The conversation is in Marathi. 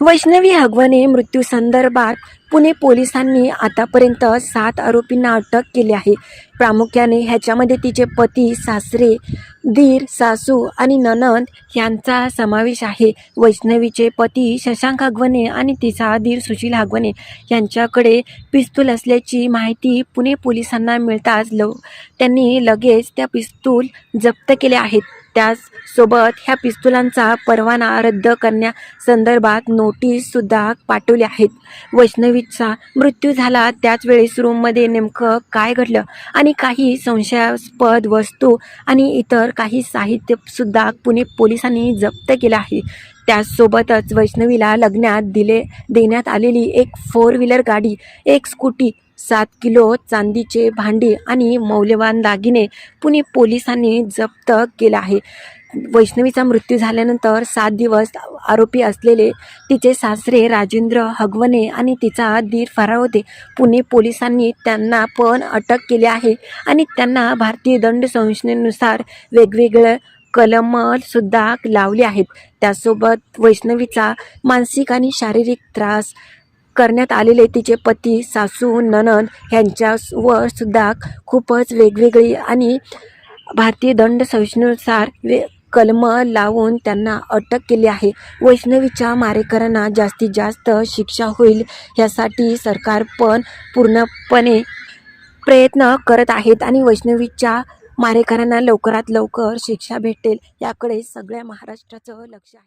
वैष्णवी हगवणे मृत्यूसंदर्भात पुणे पोलिसांनी आतापर्यंत सात आरोपींना अटक केली आहे. प्रामुख्याने ह्याच्यामध्ये तिचे पती सासरे दीर सासू आणि ननंद यांचा समावेश आहे. वैष्णवीचे पती शशांक हगवणे आणि तिचा दीर सुशील हगवणे यांच्याकडे पिस्तूल असल्याची माहिती पुणे पोलिसांना मिळताच लव त्यांनी लगेच त्या पिस्तूल जप्त केले आहेत. त्याचसोबत ह्या पिस्तुलांचा परवाना रद्द करण्यासंदर्भात नोटीससुद्धा पाठवली आहेत. वैष्णवीचा मृत्यू झाला त्याच वेळेस रूममध्ये नेमकं काय घडलं आणि काही संशयास्पद वस्तू आणि इतर काही साहित्यसुद्धा पुणे पोलिसांनी जप्त केलं आहे. त्याचसोबतच वैष्णवीला लग्नात दिले देण्यात आलेली एक फोर व्हीलर गाडी एक स्कूटी सात किलो चांदीचे भांडी आणि मौल्यवान दागिने पुणे पोलिसांनी जप्त केलं आहे. वैष्णवीचा मृत्यू झाल्यानंतर सात दिवस आरोपी असलेले तिचे सासरे राजेंद्र हगवणे आणि तिचा दीर फरार होते. पुणे पोलिसांनी त्यांना पण अटक केली आहे आणि त्यांना भारतीय दंड संहितेनुसार वेगवेगळे कलमसुद्धा लावले आहेत. त्यासोबत वैष्णवीचा मानसिक आणि शारीरिक त्रास करण्यात आलेले तिचे पती सासू ननंद यांच्यावर सुद्धा खूपच वेगवेगळी आणि भारतीय दंड संहितेनुसार वे कलम लावून त्यांना अटक केली आहे. वैष्णवीच्या मारेकरांना जास्तीत जास्त शिक्षा होईल यासाठी सरकार पण पूर्णपणे प्रयत्न करत आहेत आणि वैष्णवीच्या मारेकरांना लवकरात लवकर शिक्षा भेटेल याकडे सगळ्या महाराष्ट्राचं लक्ष आहे.